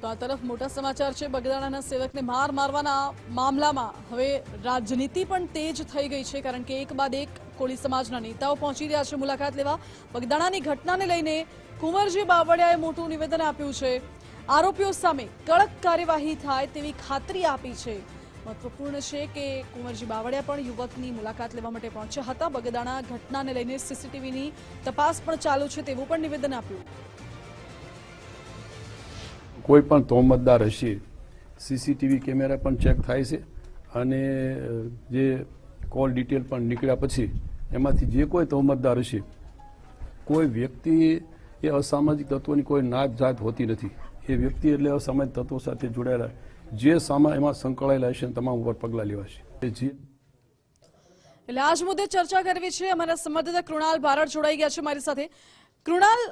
તો આ તરફ મોટા સમાચાર છે. બગદાણાના સેવકને માર મારવાના મામલામાં હવે રાજનીતિ પણ તેજ થઈ ગઈ છે, કારણ કે એક બાદ એક કોળી સમાજના નેતાઓ પહોંચી રહ્યા છે મુલાકાત લેવા. બગદાણાની ઘટનાને લઈને કુંવરજી બાવળિયાએ મોટું નિવેદન આપ્યું છે. આરોપીઓ સામે કડક કાર્યવાહી થાય તેવી ખાતરી આપી છે. મહત્વપૂર્ણ છે કે કુંવરજી બાવળિયા પણ યુવકની મુલાકાત લેવા માટે પહોંચ્યા હતા. બગદાણા ઘટનાને લઈને સીસીટીવીની તપાસ પણ ચાલુ છે તેવું પણ નિવેદન આપ્યું. કોઈ પણ તોહમતદાર હશે સીસીટીવી કેમેરા પણ ચેક થાય છે અને જે કોલ ડિટેલ પણ નીકળ્યા પછી એમાંથી જે કોઈ તોહમતદાર હશે, કોઈ વ્યક્તિ એ અસામાજિક તત્વોની કોઈ નાત જાત હોતી નથી. એ વ્યક્તિ એટલે અસામાજિક તત્વો સાથે જોડાયેલા, જે સામા, એમાં સંકળાયેલા હશે તમામ ઉપર પગલાં લેવાશે. જે એટલે આજ મુદ્દે ચર્ચા કરવી છે. અમારા સંવાદદાતા કૃણાલ બારડ જોડાઈ ગયા છે મારી સાથે. કૃણાલ,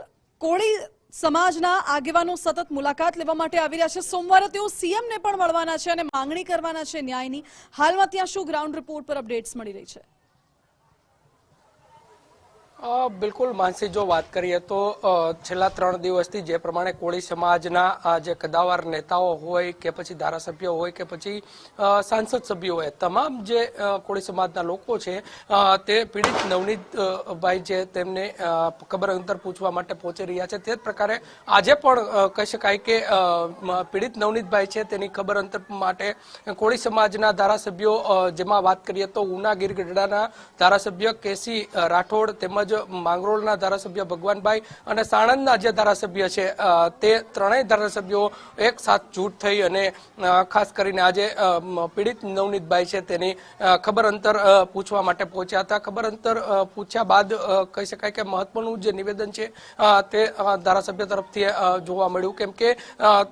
કોળી સમાજના આગેવાનો સતત મુલાકાત લેવા માટે આવી રહ્યા છે. સોમવારે તેઓ સીએમને પણ મળવાના છે અને માંગણી કરવાના છે ન્યાયની. હાલમાં ત્યાં શું ગ્રાઉન્ડ રિપોર્ટ પર અપડેટ્સ મળી રહી છે? બિલકુલ, માનસી, જો વાત કરીએ તો છેલ્લા ત્રણ દિવસથી જે પ્રમાણે કોળી સમાજના જે કદાવાર નેતાઓ હોય કે પછી ધારાસભ્યો હોય કે પછી સાંસદ સભ્યો હોય, તમામ જે કોળી સમાજના લોકો છે તે પીડિત નવનીત જે તેમને કબર અંતર પૂછવા માટે પહોંચી રહ્યા છે, તે જ પ્રકારે આજે પણ કહી શકાય કે પીડિત નવનીતભાઈ છે તેની ખબર અંતર માટે કોળી સમાજના ધારાસભ્યો જેમાં વાત કરીએ તો ઉના ગીર ગઢડાના ધારાસભ્ય કેસી રાઠોડ તેમજ માંગરોળના ધારાસભ્ય ભગવાનભાઈ અને સાણંદના જે ધારાસભ્ય છે તે ત્રણેય ધારાસભ્યો એક સાથ જૂટ થઈ અને ખાસ કરીને આજે પીડિત નવનીતભાઈ છે તેની ખબર અંતર પૂછવા માટે પહોંચ્યા હતા. ખબર અંતર પૂછ્યા બાદ કહી શકાય કે મહત્વનું જે નિવેદન છે તે ધારાસભ્ય તરફથી જોવા મળ્યું. કેમ કે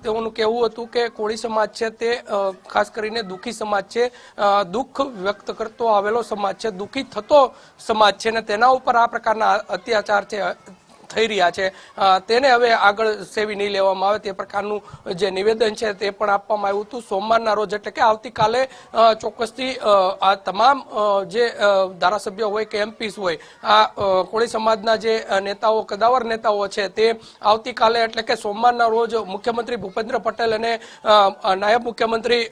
તેઓનું કહેવું હતું કે કોળી સમાજ છે તે ખાસ કરીને દુઃખી સમાજ છે. દુઃખ વ્યક્ત કરતો આવેલો સમાજ છે, દુઃખી થતો સમાજ છે ને તેના ઉપર આ પ્રકારના અત્યાચાર છે થઈ રહ્યા છે. તેને હવે આગળ સેવી નહીં લેવામાં આવે તે પ્રકારનું જે નિવેદન છે તે પણ આપવામાં આવ્યું હતું સોમવારના રોજ. એટલે કે આવતીકાલે ચોક્કસથી આ તમામ જે ધારાસભ્યો હોય કે એમપીસ હોય, આ કોળી સમાજના જે નેતાઓ, કદાવર નેતાઓ છે તે આવતીકાલે એટલે કે સોમવારના રોજ મુખ્યમંત્રી ભૂપેન્દ્ર પટેલ અને નાયબ મુખ્યમંત્રી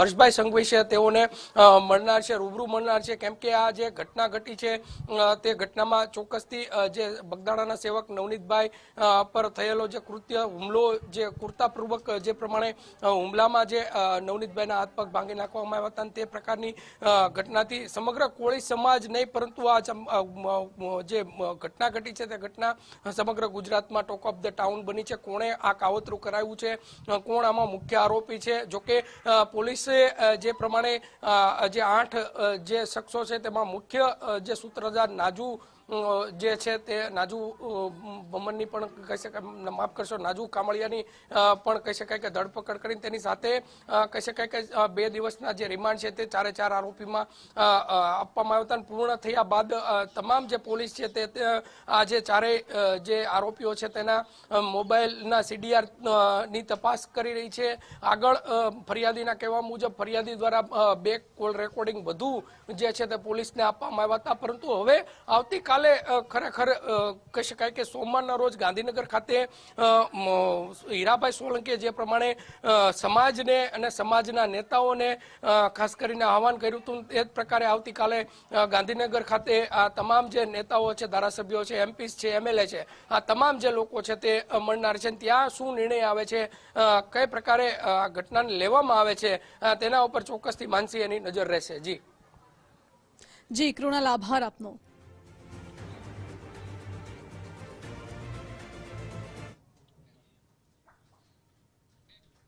હર્ષભાઈ સંઘવી છે તેઓને મળનાર છે, રૂબરૂ મળનાર છે. કેમ કે આ જે ઘટના ઘટી છે તે ઘટનામાં ચોક્કસથી જે બગદાણાના સેવક નવનીતભાઈ પર થયેલો જે કૃત્ય હુમલો, જે કુર્તાપૂર્વક, જે પ્રમાણે હુમલામાં જે નવનીતભાઈના હાથ પગ ભાંગી નાખવામાં આવ્યા હતા તે પ્રકારની ઘટનાથી સમગ્ર કોળી સમાજ નહીં, પરંતુ આ જે ઘટના ઘટી છે તે ઘટના સમગ્ર ગુજરાતમાં ટોક ઓફ ધ ટાઉન બની છે. કોણે આ કાવતરું કરાવ્યું છે? કોણ આમાં મુખ્ય આરોપી છે? જોકે પોલીસે જે પ્રમાણે જે આઠ જે શખ્સો છે તેમાં મુખ્ય જે સૂત્રધાર નાજુ જે છે તે નાજુ બમનની પણ કહી શકાય માફ કરશો, નાજુ કામળિયાની પણ કહી શકાય કે ધરપકડ કરીને તેની સાથે કહી શકાય કે બે દિવસના જે રિમાન્ડ છે તે ચારે ચાર આરોપીમાં આપવામાં આવ્યા હતા પૂર્ણ થયા બાદ તમામ જે પોલીસ છે તે આ જે ચારેય જે આરોપીઓ છે તેના મોબાઈલના સીડીઆરની તપાસ કરી રહી છે. આગળ ફરિયાદીના કહેવા મુજબ ફરિયાદી દ્વારા બે કોલ રેકોર્ડિંગ બધું જે છે તે પોલીસને આપવામાં આવ્યા હતા. પરંતુ હવે આવતીકાલે અ, ખરેખર કહી શકાય કે સોમવારના રોજ ગાંધીનગર ખાતે હીરાભાઈ સોલંકીએ જે પ્રમાણે સમાજને અને સમાજના નેતાઓને ખાસ કરીને આહવાન કર્યું હતું એ જ પ્રકારે આવતીકાલે ગાંધીનગર ખાતે આ તમામ જે નેતાઓ છે ધારાસભ્યો છે એમપીસ છે એમએલએ છે આ તમામ જે લોકો છે તે મળનાર છે ત્યાં શું નિર્ણય આવે છે કઈ પ્રકારે આ ઘટનાને લેવામાં આવે છે તેના ઉપર ચોક્કસથી માનસી એની નજર રહેશે. જી. જી કૃણાલ આભાર આપનો.